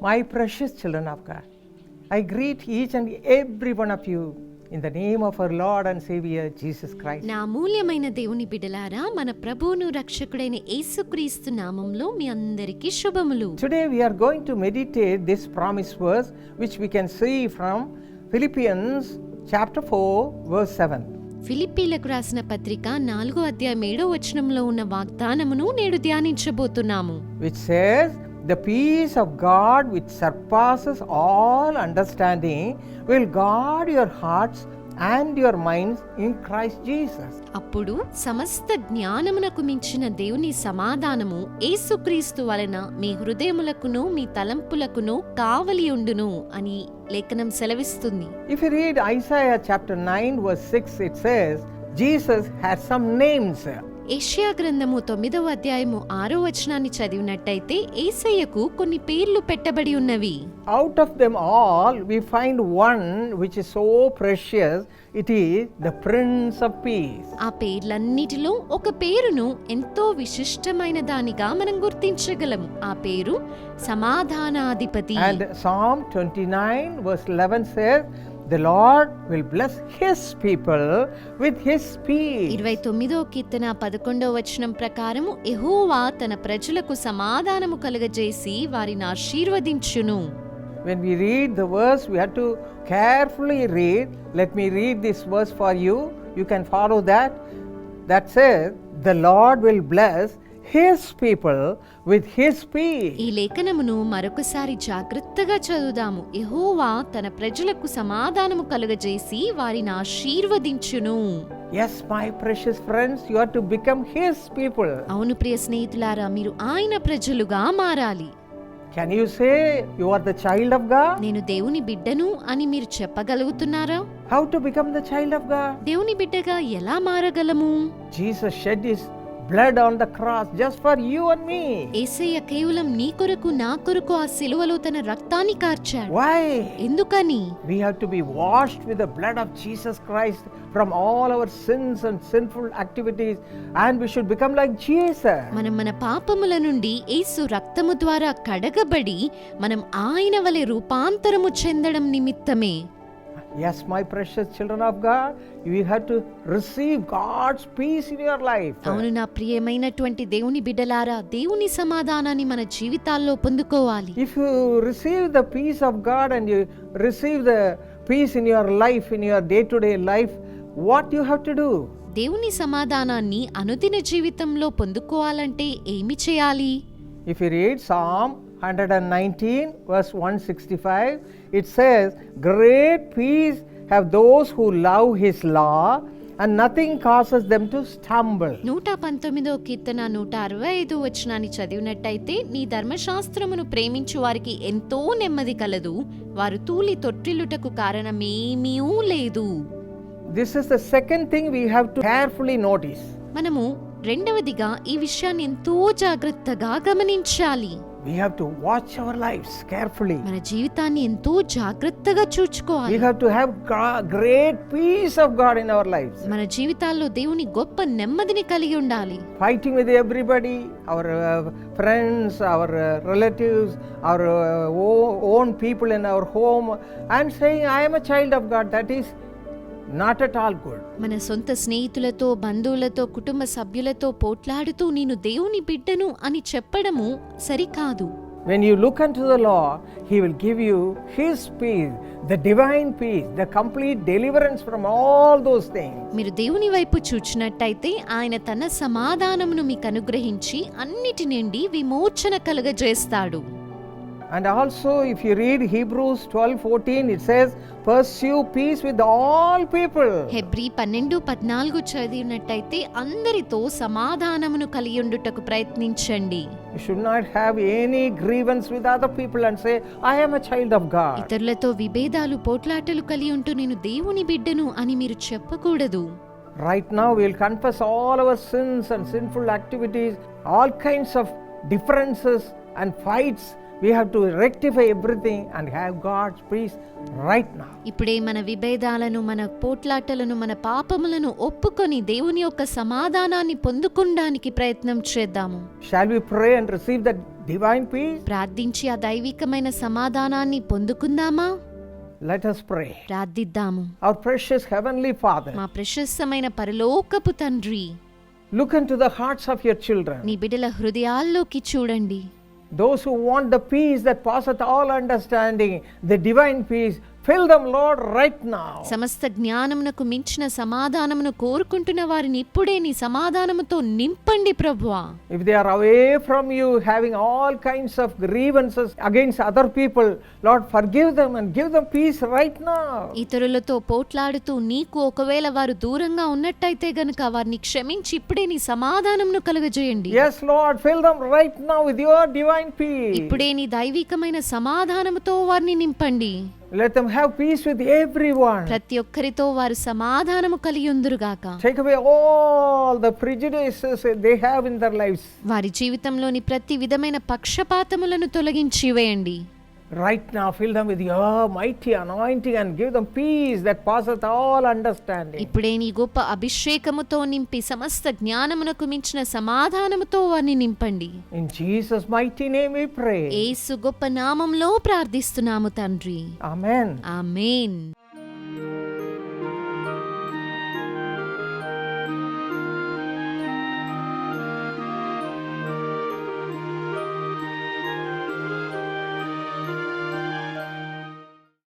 My precious children of God, I greet each and every one of you in the name of our Lord and Savior Jesus Christ. నా అమూల్యమైన దేవుని బిడలారా మన ప్రభువును రక్షకుడైన యేసుక్రీస్తు నామంలో మీ అందరికీ శుభములు Today we are going to meditate this promise verse which we can see from Philippians chapter 4 verse 7. ఫిలిప్పీలకు రాసిన పత్రిక నాలుగో అధ్యాయం ఏడో వచనంలో ఉన్న వాగ్దానమును నేడు ధ్యానించబోతున్నాము which says, the peace of God with surpasses all understanding will God your hearts and your minds in Christ Jesus అప్పుడు సమస్త జ్ఞానమునకు మించిన దేవుని సమాధానము ఏసుక్రీస్తు వలన మీ హృదయములకును మీ తలంపులకును కావలి ఉండును అని లేఖనం సెలవిస్తుంది. If you read Isaiah chapter nine verse six it says Jesus has some names Asia గ్రంథము తొమ్మిదవ అధ్యాయము ఆరో వచనాన్ని చదివినట్టయితే ఏసయ్యకు కొన్ని పేర్లు పెట్టబడి ఉన్నవి Out of them all, we find one which is so precious. It is the Prince of Peace. ఆ పేర్లన్నిటిలో ఒక పేరును ఎంతో విశిష్టమైన దానిగా మనం గుర్తించగలము ఆ పేరు సమాధానాధిపతి And Psalm 29, verse 11 says, The Lord will bless His people with His peace. ఇరవై తొమ్మిదో కీర్తన పదకొండవ వచనం ప్రకారము ఎహోవా తన ప్రజలకు సమాధానము కలుగజేసి వారిని ఆశీర్వదించును When we read the verse, we have to carefully read. Let me read this verse for you. You can follow that. That says, The Lord will bless His people with His peace. ఈ లేఖనమును మరొకసారి జాగ్రత్తగా చదువుదాము ఎహోవా తన ప్రజలకు సమాధానము కలుగజేసి వారిని ఆశీర్వదించును Yes, my precious friends, you are to become His people. అవును ప్రియ స్నేహితులారా మీరు ఆయన ప్రజలుగా మారాలి Can you say you are the child of God? నేను దేవుని బిడ్డను అని మీరు చెప్పగలుగుతున్నారా How to become the child of God? దేవుని బిడ్డగా ఎలా మారగలము Jesus shed His blood on the cross just for you and me యేసయ్య కేవలం నీ కొరకు నా కొరకు ఆ సిలువలో తన రక్తాన్ని కార్చాడు. వై ఎందుకని? We have to be washed with the blood of Jesus Christ from all our sins and sinful activities and we should become like Jesus మనం మన పాపముల నుండి యేసు రక్తము ద్వారా కడగబడి మనం ఆయన వలె రూపాంతరము చెందడం నిమిత్తమే. Yes, my precious children of God, you have to receive God's peace in your life. అవును నా ప్రియమైనటువంటి దేవుని బిడ్డలారా దేవుని సమాధానాన్ని మన జీవితాల్లో పొందుకోవాలి If you receive the peace of God and you receive the peace in your life, in your day to day life, what you have to do? దేవుని సమాధానాన్ని అనుదిన జీవితంలో పొందుకోవాలంటే ఏమి చేయాలి If you read Psalm 119, verse 165, it says, Great peace have those who love his law, and nothing causes them to stumble. నూట పంతొమ్మిదో కీర్తన నూట అరవై ఐదు వచనాన్ని చదివినట్టయితే నీ ధర్మశాస్త్రమును ప్రేమించు వారికి ఎంతో నెమ్మది కలదు వారు తూలి తొట్టిల్లుటకు కారణమేమీ లేదు This is the second thing we have to carefully notice. మనము రెండవదిగా ఈ విషయాన్ని ఎంతో జాగ్రత్తగా గమనించాలి We have to watch our lives carefully. మన జీవితాన్ని ఎంతో జాగ్రత్తగా We చూచుకోవాలి have to have gra- great peace of God in our lives. మన జీవితాల్లో దేవుని గొప్ప నెమ్మదిని కలిగి ఉండాలి Fighting with everybody, our uh, friends, our uh, relatives, our uh, o- own people in our home, and saying, I am a child of God. That is not at all good. మన సొంత స్నేహితులతో బంధువులతో కుటుంబ సభ్యులతో పోట్లాడుతూ నేను దేవుని బిడ్డను అని చెప్పడము సరికాదు When you look unto the Lord, He will give you His peace, the divine peace, the complete deliverance from all those things. మీరు దేవుని వైపు చూచినట్టయితే ఆయన తన సమాధానమును మీకు అనుగ్రహించి అన్నిటి నుండి విమోచన కలుగజేస్తాడు and also if you read Hebrews 12 14 it says pursue peace with all people హెబ్రి 12 14 చదివినట్టయితే అందరితో సమాధానమును కలిగి ప్రయత్నించండి. You should not have any grievance with other people and say I am a child of God ఇతరులతో విభేదాలు పోట్లాటలు కలిగి ఉంటూ నేను దేవుని బిడ్డను అని మీరు చెప్పకూడదు. Right now we will confess all our sins and sinful activities all kinds of differences and fights We have to rectify everything and have God's peace right now. ఇప్పుడే మన విభేదాలను మన పోట్లాటలను మన పాపములను ఒప్పుకొని దేవుని యొక్క సమాధానాన్ని పొందుకోవడానికి ప్రయత్నం చేద్దాము Shall we pray and receive that divine peace? ప్రార్థించి ఆ దైవికమైన సమాధానాన్ని పొందుకుందామా Let us pray. ప్రార్థిద్దాము Our precious Heavenly Father, మా ప్రశస్తమైన పరలోకపు తండ్రి look into the hearts of your children. నీ బిడ్డల హృదయాల్లోకి చూడండి Those who want the peace that passeth all understanding, the divine peace, fill them, Lord, right now. సమస్త జ్ఞానమునకు మించిన సమాధానమును కోరుకుంటున్న వారిని ఇప్పుడే నీ సమాధానముతో నింపండి ప్రభువా If they are away from you, having all kinds of grievances against other people, Lord, forgive them and give them peace right now. ఇతరులతో పోట్లాడుతూ నీకు ఒకవేళ వారు దూరంగా ఉన్నట్టయితే గనుక వారిని క్షమించి ఇప్పుడే నీ సమాధానమును కలుగజేయండి Yes, Lord, fill them right now with your divine peace. ఇప్పుడే నీ దైవికమైన సమాధానముతో వారిని నింపండి Let them have peace with everyone. ప్రతి ఒక్కరితో వారు సమాధానము కలిగి ఉందురుగాక Take away all the prejudices they have in their lives. వారి జీవితంలోని ప్రతి విధమైన పక్షపాతములను తొలగించి వేయండి Right now, fill them with your mighty anointing and give them peace that passeth all understanding. ఇప్పుడే నీ గొప్ప అభిషేకముతో నింపి సమస్త జ్ఞానమునకు మించిన సమాధానముతో వారిని నింపండి In Jesus' mighty name we pray. ఏసు గొప్ప నామంలో ప్రార్థిస్తున్నాము తండ్రి Amen. ఆమేన్